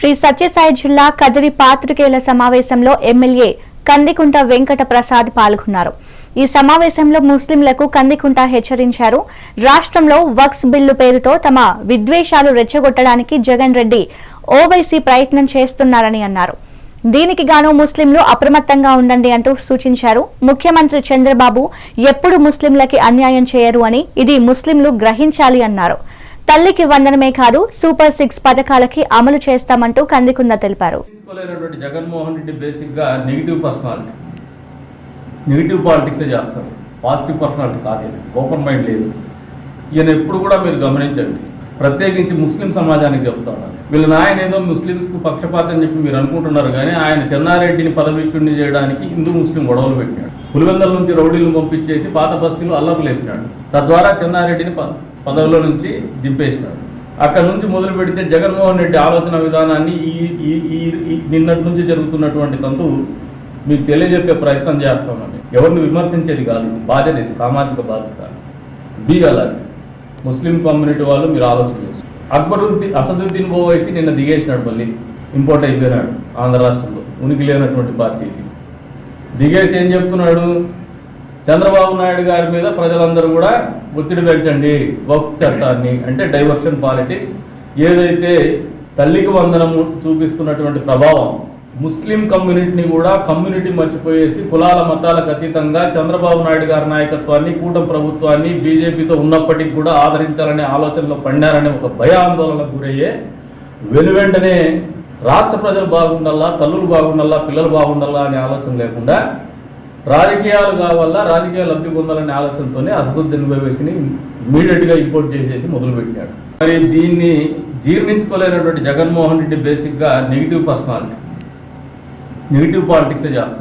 శ్రీ సత్యసాయి జిల్లా కదిరి పాత్రికేయుల సమావేశంలో ఎమ్మెల్యే కందికుంట వెంకట ప్రసాద్ పాల్గొన్నారు. ఈ సమావేశంలో ముస్లింలకు కందికుంట హెచ్చరించారు. రాష్ట్రంలో వక్స్ బిల్లు పేరుతో తమ విద్వేషాలు రెచ్చగొట్టడానికి జగన్ రెడ్డి ఓవైసీ ప్రయత్నం చేస్తున్నారని అన్నారు. దీనికి గాను ముస్లింలు అప్రమత్తంగా ఉండండి అంటూ సూచించారు. ముఖ్యమంత్రి చంద్రబాబు ఎప్పుడు ముస్లింలకి అన్యాయం చేయరు అని ఇది ముస్లింలు గ్రహించాలి అన్నారు. తల్లికి వందనమే కాదు సూపర్ సిక్స్ పథకాలకి అమలు చేస్తామంటూ కందికుంద తెలిపారు. తీసుకోలేనటువంటి జగన్మోహన్ రెడ్డి బేసిక్గా నెగిటివ్ పర్సనాలిటీ నెగిటివ్ పాలిటిక్సే చేస్తారు. పాజిటివ్ పర్సనాలిటీ కాదు ఓపెన్ మైండ్ లేదు. ఈయన ఎప్పుడు కూడా మీరు గమనించండి. ప్రత్యేకించి ముస్లిం సమాజానికి చెప్తా వీళ్ళ నాయన ఏదో ముస్లిమ్స్కు పక్షపాతం చెప్పి మీరు అనుకుంటున్నారు కానీ ఆయన చెన్నారెడ్డిని పదవిచ్చుండి చేయడానికి హిందూ ముస్లిం గొడవలు పెట్టాడు. పులివెందల నుంచి రౌడీలను పంపించేసి పాత బస్తీలు అల్లర్లు లేపినాడు. తద్వారా చెన్నారెడ్డిని ప- పదవిలో నుంచి దింపేసినాడు. అక్కడ నుంచి మొదలు పెడితే జగన్మోహన్ రెడ్డి ఆలోచన విధానాన్ని ఈ ఈ ఈ- నిన్నటి నుంచి జరుగుతున్నటువంటి తంతు మీకు తెలియజెప్పే ప్రయత్నం చేస్తామని. ఎవరిని విమర్శించేది కాదు బాధ్యత ఇది. సామాజిక బాధ్యత. Be alert. ముస్లిం కమ్యూనిటీ వాళ్ళు మీరు ఆలోచన చేస్తారు. అక్బరుద్దీన్ అసదుద్దీన్ ఓవైసీ నిన్న దిగేసినాడు మళ్ళీ. ఇంపోర్ట్ అయిపోయినాడు ఆంధ్ర రాష్ట్రంలో. ఉనికి లేనటువంటి పార్టీకి దిగేసి ఏం చెప్తున్నాడు? చంద్రబాబు నాయుడు గారి మీద ప్రజలందరూ కూడా ఒత్తిడి పెంచండి వక్ఫ్ చట్టాన్ని అంటే డైవర్షన్ పాలిటిక్స్. ఏదైతే తల్లికి వందనము చూపిస్తున్నటువంటి ప్రభావం ముస్లిం కమ్యూనిటీని కూడా కమ్యూనిటీ మర్చిపోయేసి కులాల మతాలకు అతీతంగా చంద్రబాబు నాయుడు గారి నాయకత్వాన్ని కూటమి ప్రభుత్వాన్ని బీజేపీతో ఉన్నప్పటికీ కూడా ఆదరించాలనే ఆలోచనలో పడినారనే ఒక భయాందోళనకు గురయ్యే వెనువెంటనే రాష్ట్ర ప్రజలు బాగుండాలా తల్లులు బాగుండాలా పిల్లలు బాగుండాలా అనే ఆలోచన లేకుండా రాజకీయాలు కావాలా రాజకీయ లబ్ధి పొందాలనే ఆలోచనతోనే అసదుద్దీన్ ఓవైసీని ఇమీడియట్గా ఇంపోర్ట్ చేసేసి మొదలుపెట్టాడు. మరి దీన్ని జీర్ణించుకోలేనటువంటి జగన్మోహన్ రెడ్డి బేసిక్గా నెగిటివ్ పర్సనాలిటీ నెగిటివ్ పాలిటిక్సే చేస్తారు